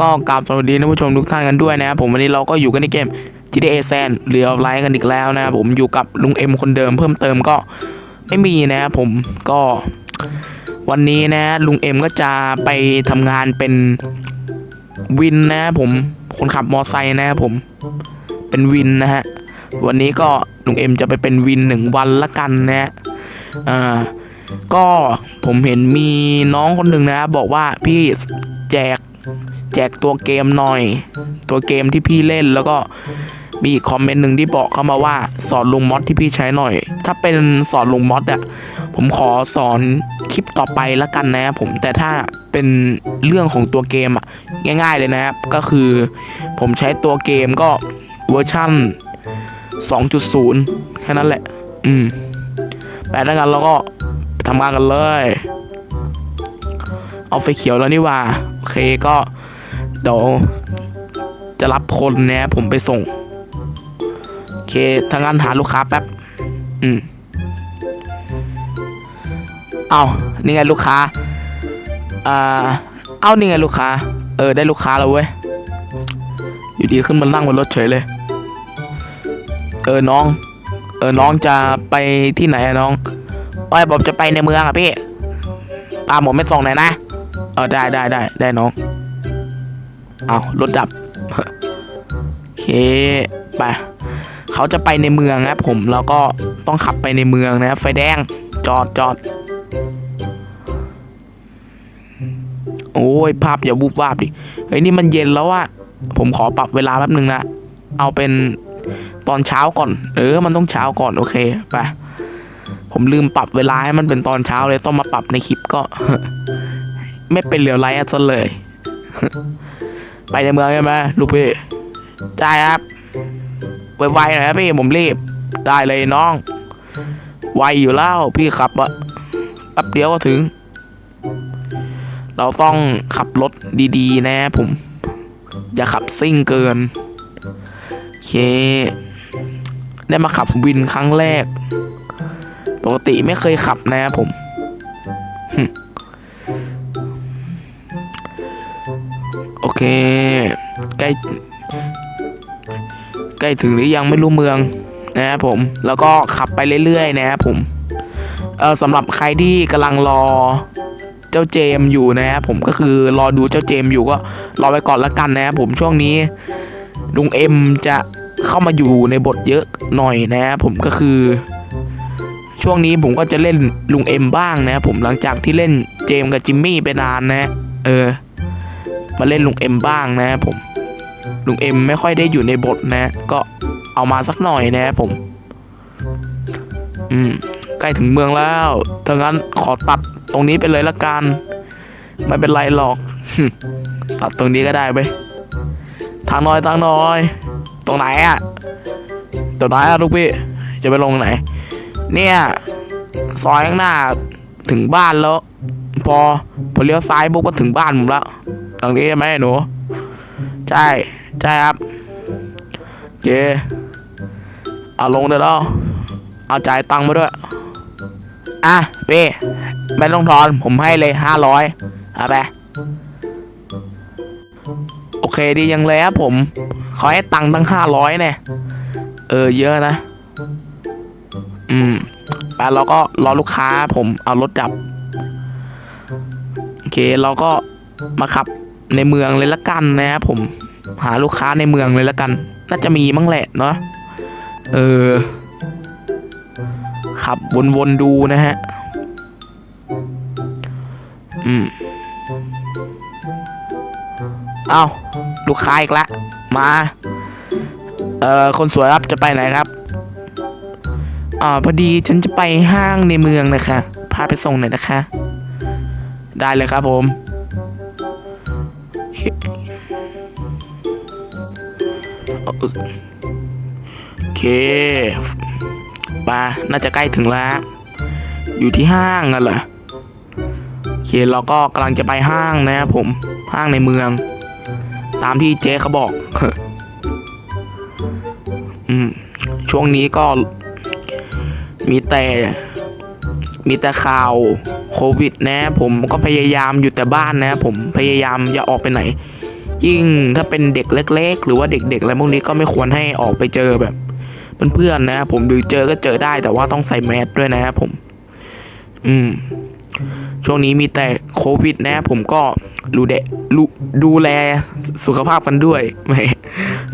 ก็กราบสวัสดีท่านผู้ชมทุกท่านกันด้วยนะครับผมวันนี้เราก็อยู่กันในเกม GTA San เรือไลท์กันอีกแล้วนะครับผมอยู่กับลุงเอ็มคนเดิมเพิ่มเติมก็ไม่มีนะครับผมก็วันนี้นะลุงเอ็มก็จะไปทำงานเป็นวินนะครับผมคนขับมอไซค์นะครับผมเป็นวินนะฮะวันนี้ก็ลุงเอ็มจะไปเป็นวินหนึ่งวันละกันนะฮะอ่าก็ผมเห็นมีน้องคนหนึ่งนะบอกว่าพี่แจก แจกตัวเกมหน่อย ตัวเกมที่พี่เล่นแล้วก็มีคอมเมนต์หนึ่งที่บอกเข้ามาว่า สอนลุงมอดที่พี่ใช้หน่อย ถ้าเป็นสอนลุงมอดอะผมขอสอนคลิปต่อไปละกันนะครับผมแต่ถ้าเป็นเรื่องของตัวเกมอะง่าย ๆเลยนะครับ ก็คือผมใช้ตัวเกมก็เวอร์ชั่น 2.0 แค่นั้นแหละ อืมแปลแล้วกันเราก็ไปทำงานกันเลย เอาไฟเขียวแล้วนี่ว่า โอเคก็ เดี๋ยวจะรับคนนะผมไปส่ง โอเคทางานหาลูกค้าแป๊บ อืม เอานี่ไงลูกค้า อ่า เอานี่ไงลูกค้า เออ ได้ลูกค้าแล้วเว้ย อยู่ดีขึ้นมานั่งบนรถเฉยเลย เออ น้อง เออ น้องจะไปที่ไหนอะน้องโอ้ยผมจะไปในเมืองอะพี่ปาผมไม่ส่งหน่อยนะ เออ ได้ได้ได้ได้น้อง เอารถดับ โอเค ไป เขาจะไปในเมืองนะผม แล้วก็ต้องขับไปในเมืองนะไฟแดง จอดจอด โอ้ย ภาพอย่าบูบวาบดิ เฮ้ย นี่มันเย็นแล้วอะผมขอปรับเวลาแป๊บนึงนะ เอาเป็นตอนเช้าก่อน เออ มันต้องเช้าก่อน โอเค ไป ผมลืมปรับเวลาให้มันเป็นตอนเช้าเลย ต้องมาปรับในคลิปก็ ไม่เป็นเหลียวไรอะซะเลย ไปในเมืองใช่ไหมลูกพี่ใช่ครับไวๆหน่อยครับพี่ผมรีบ ได้เลยน้อง ไวอยู่แล้วพี่ขับอะแป๊บเดียวก็ถึง เราต้องขับรถดีๆ นะผม อย่าขับซิ่งเกินโอเค ได้มาขับวินครั้งแรก ปกติไม่เคยขับนะผม อเค ใกล้ ใกล้ถึงหรือยังไม่รู้เมืองนะครับผม แล้วก็ขับไปเรื่อยๆนะครับผม เออสำหรับใครที่กำลังรอเจ้าเจมอยู่นะครับผมก็คือรอดูเจ้าเจมอยู่ก็รอไปก่อนละกันนะครับผมช่วงนี้ลุงเอ็มจะเข้ามาอยู่ในบทเยอะหน่อยนะครับผมก็คือ ช่วงนี้ผมก็จะเล่นลุงเอ็มบ้างนะครับผมหลังจากที่เล่นเจมกับจิมมี่ไปนานนะ เออ มาเล่นลุงเอ็มบ้างนะผมลุงเอ็มไม่ค่อยได้อยู่ในบทนะ ก็เอามาสักหน่อยนะผม อืมใกล้ถึงเมืองแล้วถ้างั้นขอตัดตรงนี้ไปเลยละกัน ไม่เป็นไรหรอก ตัดตรงนี้ก็ได้ไปทางน้อยทางน้อย ตรงไหนอะตรงไหนอะลูกพี่จะไปลงไหน เนี่ยซอยข้างหน้าถึงบ้านแล้ว พอพอเลี้ยวซ้ายปุ๊บก็ถึงบ้านผมแล้ว ตรงนี้ใช่ไหมหนู ใช่ ใช่ครับโอเคเอาลงเดี๋ยวเราเอาจ่ายตังค์มาด้วย อะพี่ไม่ต้องทอน ผมให้เลยห้าร้อยเอาไปโอเคดียังเลยครับผมเขาให้ตังค์ตั้งห้าร้อยเนี่ย เออเยอะนะ อืมไปเราก็รอลูกค้าผมเอารถดับ โอเคเราก็มาขับ ในเมืองเลยละกันนะครับผมหาลูกค้าในเมืองเลยละกัน น่าจะมีมั้งแหละเนาะเออขับวนๆดูนะฮะอืมเอาลูกค้าอีกละมาเอ่อคนสวยครับจะไปไหนครับอ่าพอดีฉันจะไปห้างในเมืองนะคะ พาไปส่งหน่อยนะคะ ได้เลยครับผม โอเคมาน่าจะใกล้ถึงแล้ว อยู่ที่ห้างนั่นแหละโอเคเราก็กำลังจะไปห้างนะครับผม ห้างในเมือง ตามที่เจ๊เขาบอก อืม ช่วงนี้ก็ มีแต่ มีแต่ข่าวโควิดนะ ผมก็พยายามอยู่แต่บ้านนะ ผมพยายามอย่าออกไปไหน ยิ่งถ้าเป็นเด็กเล็ก ๆ หรือว่าเด็กๆอะไรพวกนี้ก็ไม่ควรให้ออกไปเจอแบบเพื่อนๆนะผมหรือเจอก็เจอได้แต่ว่าต้องใส่แมสด้วยนะผม อืม ช่วงนี้มีแต่โควิด นะ ผมก็ดูเดดูดูแลสุขภาพกันด้วยไม่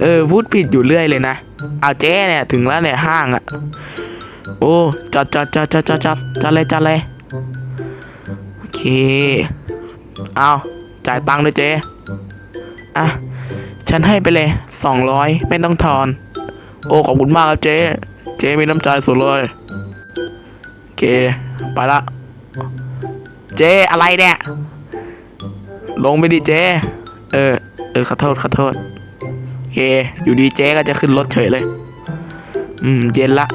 เออพูดผิดอยู่เรื่อยเลยนะเอาเจ๊เนี่ยถึงแล้วเนี่ยห้างอะโอ้จอดจอดจอดจอดจอดจอดจอดเลยจอดเลยโอเค เอาจ่ายตังค์ด้วยเจ๊ อะ ฉันให้ไปเลยสองร้อยไม่ต้องทอน โอ้ขอบคุณมากครับเจ๊ เจ๊มีน้ำใจสุดเลยเคไปละ เจ๊อะไรเนี่ย ลงไปดิเจ๊ เออ เออขอโทษขอโทษเคอยู่ดีเจ๊ก็จะขึ้นรถเฉยเลย อืม เย็นละ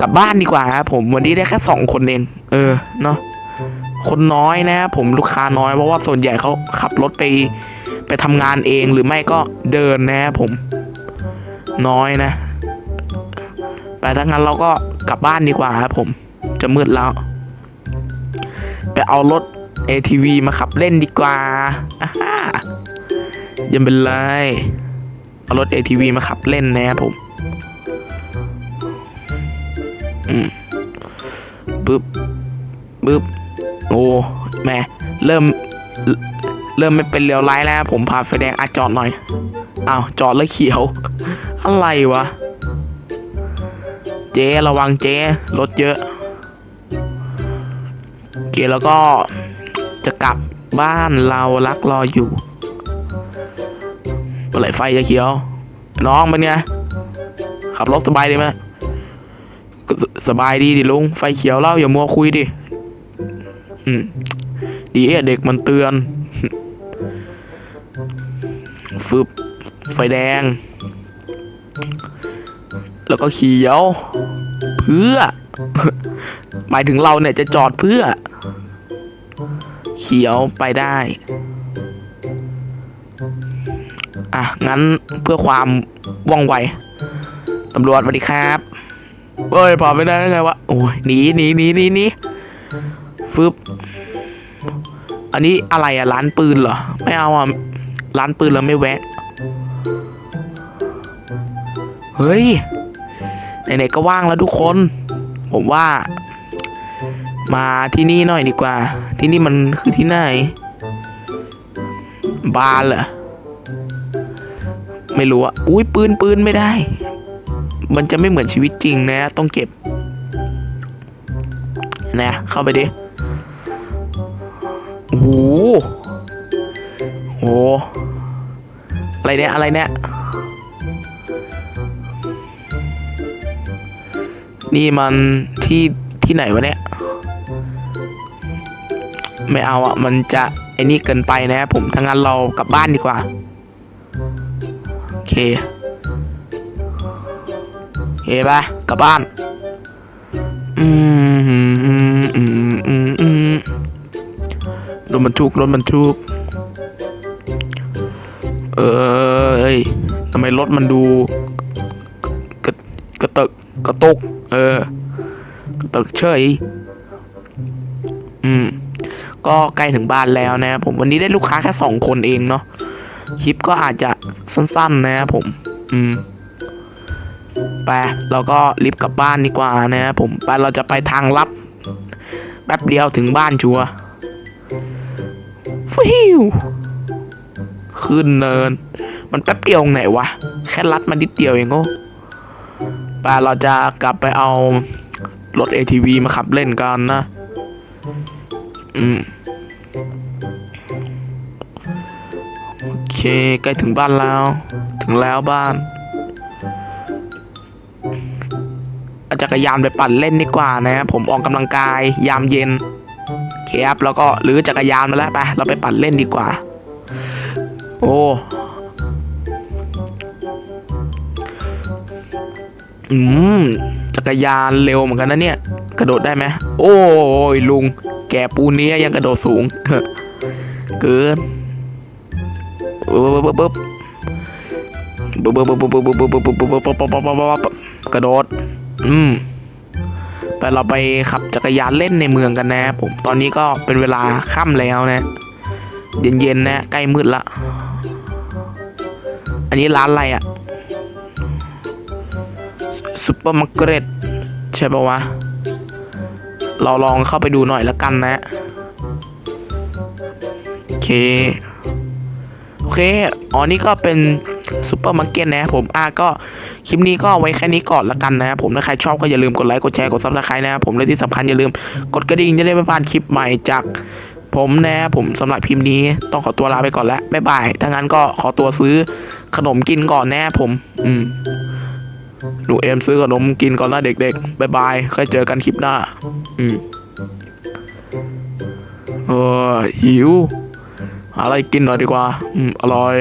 กลับบ้านดีกว่าครับผมวันนี้ได้แค่สองคนเอง เออ เนาะ คนน้อยนะผมลูกค้าน้อยเพราะว่าส่วนใหญ่เขาขับรถไปไปทำงานเองหรือไม่ก็เดินนะผมน้อยนะ ไปถ้างั้นเราก็กลับบ้านดีกว่าครับผม จะมืดแล้ว ไปเอารถ ATV มาขับเล่นดีกว่าายังเป็นไร เอารถ ATV มาขับเล่นนะครับผม อืมปึ๊บปึ๊บ โอ้แม่เริ่ม เริ่มไม่เป็นเลียวไร้แล้ว ผมพาไฟแดงอาจอดหน่อยอ้าวจอดแล้วเขียว อะไรวะ เจ๊ระวังเจ๊รถเยอะโอเคแล้วก็จะกลับบ้านเรารักรออยู่เมื่อไหร่ไฟจะเขียว น้องเป็นไงขับรถสบายดีไหมสสบายดีดิลุงไฟเขียวแล้วอย่ามัวคุยดิ ดีอะเด็กมันเตือน ฟึบ ไฟแดง แล้วก็เขียว เพื่อ หมายถึงเราเนี่ยจะจอดเพื่อ เขียวไปได้ อะ งั้นเพื่อความว่องไวตำรวจสวัสดีครับเฮ้ยพอไม่ได้ได้ไงวะ โอ้ยหนีหนีหนีหนีหนี ฟึบอันนี้อะไรอะร้านปืนเหรอ ไม่เอาอะร้านปืนแล้วไม่แวะ เฮ้ย ไหนๆก็ว่างแล้วทุกคน ผมว่า มาที่นี่หน่อยดีกว่า ที่นี่มันคือที่ไหน บาร์เหรอ ไม่รู้อะอุ้ยปืนปืนไม่ได้ มันจะไม่เหมือนชีวิตจริงนะ ต้องเก็บ นะ เข้าไปดิ โอ้โหโอ้โหอะไรเนี่ย อะไรเนี่ย นี่มันที่ที่ไหนวะเนี่ย ไม่เอาอะ มันจะไอ้นี่เกินไปนะผมถ้างั้นเรากลับบ้านดีกว่า โอเคโอเคปะกลับบ้าน อืม รถบรรทุกรถบรรทุกเออเอ้ยทำไมรถมันดู กระกระตกกระตก เออ กระตกเฉย อืม ก็ใกล้ถึงบ้านแล้วนะผมวันนี้ได้ลูกค้าแค่สองคนเองเนาะคลิปก็อาจจะสั้น ๆ นะครับผม อืม ไป เราก็รีบกลับบ้านดีกว่านะครับผม ไป เราจะไปทางลับ แป๊บเดียวถึงบ้านชัวร์ ฟิวขึ้นเนิน มันแป๊บเดียวไหนวะ แค่ลัดมานิดเดียวเองโง่ไปเราจะกลับไปเอารถ ATV มาขับเล่นกันนะ อืม โอเค ใกล้ถึงบ้านแล้ว ถึงแล้วบ้านอาจักรยานไปปั่นเล่นดีกว่านะ ผมออกกำลังกายยามเย็น คครับแล้วก็หรือจักรยานมาแล้วไปเราไปปั่นเล่นดีกว่า โอ้อืมจักรยานเร็วเหมือนกันนะเนี่ย กระโดดได้ไหมโอ้ยลุง แกปูเนี้ยยังกระโดดสูงเกินปึ๊บปึ๊บปึ๊บปึ๊บปึ๊บปึ๊บปึ๊บปึ๊บปึ๊บปึ๊บปึ๊บปึ๊บปึ๊บปึ๊บปึ๊บกระโดดอืม ไปเราไปขับจักรยานเล่นในเมืองกันนะผมตอนนี้ก็เป็นเวลาค่ำแล้วนะ เย็นๆนะใกล้มืดละ อันนี้ร้านอะไรอะซุปเปอร์มาร์เก็ตใช่ปะวะ เราลองเข้าไปดูหน่อยละกันนะโอเค โอเค อ๋อนี่ก็เป็น ซูเปอร์มาร์เก็ตนะครับผมอะก็คลิปนี้ก็ไว้แค่นี้ก่อนละกันนะครับผมถ้าใครชอบก็อย่าลืมกดไลค์กดแชร์กดซับสไครต์นะครับผมและที่สำคัญอย่าลืมกดกระดิ่งจะได้ไม่พลาดคลิปใหม่จากผมนะครับผมสำหรับพิมพ์นี้ต้องขอตัวลาไปก่อนแล้วบ๊ายบายถ้างั้นก็ขอตัวซื้อขนมกินก่อนนะผม อืมหนูเอ็มซื้อขนมกินก่อนนะเด็กๆบ๊ายบายค่อยเจอกันคลิปหน้า อืมเออหิวอะไรกินหน่อยดีกว่า อืม อร่อย